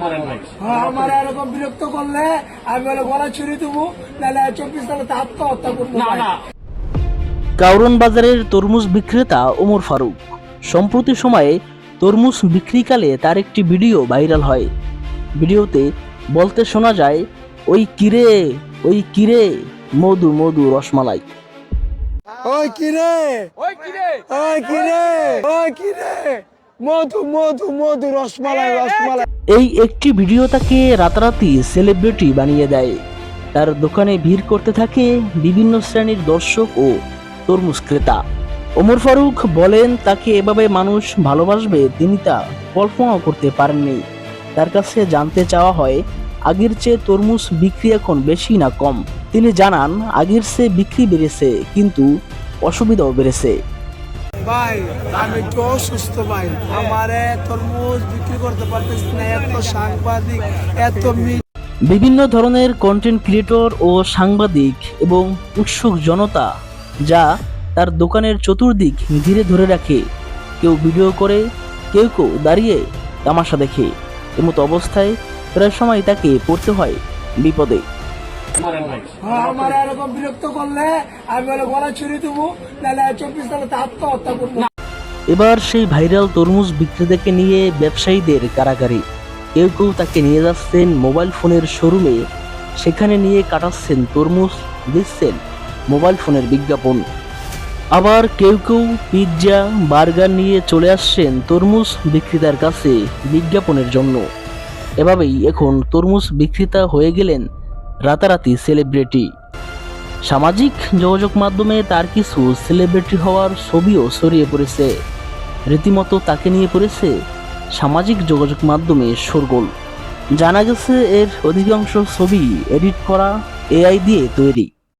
হ্যাঁ, আমার এরকম বিরক্ত করলে আমি বলে গলা ছুরি দেবো নাহলে চব্বিশ তালাতে আত্মহত্যা করব কাউরন বাজারের তরমুজ বিক্রেতা ওমর ফারুক। সম্প্রতি সময়ে তরমুজ বিক্রিকালে তার একটি ভিডিও ভাইরাল হয়। ভিডিওতে বলতে শোনা যায় ওই কিরে ওই কিরে মধু মধু রসমালাই। ওই কিরে ওই কিরে ওই কিরে ওই কিরে মধু মধু মধু রসমালাই রসমালাই। এই একটি ভিডিও তাকে রাতারাতি সেলিব্রিটি বানিয়ে দেয়। তার দোকানে ভিড় করতে থাকে বিভিন্ন শ্রেণির দর্শক ও তরমুজ ক্রেতা। ওমর ফারুক বলেন তাকে এভাবে মানুষ ভালোবাসবে তিনি তা কল্পনাও করতে পারেননি। তার কাছে জানতে চাওয়া হয় আগের চেয়ে তরমুজ বিক্রি এখন বেশি না কম? তিনি জানান আগের চেয়ে বিক্রি বেড়েছে কিন্তু অসুবিধাও বেড়েছে। ভাই, আমি একটু অসুস্থ ভাই। আমারে তরমুজ বিক্রি করতে পারতেছি না, এত সাংবাদিক, এত বিভিন্ন ধরনের কন্টেন্ট ক্রিয়েটর ও সাংবাদিক এবং উৎসুক জনতা, যা তার দোকানের চতুর্দিক ধীরে ধরে রাখে। কেউ ভিডিও করে, কেউ কেউ দাঁড়িয়ে তামাশা দেখে। এমতো অবস্থায় প্রায় সময় তাকে পড়তে হয় বিপদে। আমার এরকম বিরক্ত করলে আমি বলে গলা ছুরি দেবো নাহলে চব্বিশ আত্মহত্যা করব। এবার সেই ভাইরাল তরমুজ বিক্রেতাকে নিয়ে ব্যবসায়ীদের কারাগারে। কেউ কেউ তাকে নিয়ে যাচ্ছেন মোবাইল ফোনের শোরুমে। সেখানে নিয়ে কাটাচ্ছেন তরমুজ দিচ্ছেন মোবাইল ফোনের বিজ্ঞাপন। আবার কেউ কেউ পিৎজা বার্গার নিয়ে চলে আসছেন তরমুজ বিক্রেতার কাছে বিজ্ঞাপনের জন্য। এভাবেই এখন তরমুজ বিক্রেতা হয়ে গেলেন রাতারাতি সেলিব্রিটি সামাজিক যোগাযোগ মাধ্যমে তার কিছু সেলিব্রিটি হওয়ার ছবিও ছড়িয়ে পড়েছে। রীতিমতো তাকে নিয়ে পড়েছে সামাজিক যোগাযোগ মাধ্যমে শোরগোল। জানা গেছে, এর অধিকাংশ ছবি এডিট করা এআই দিয়ে তৈরি।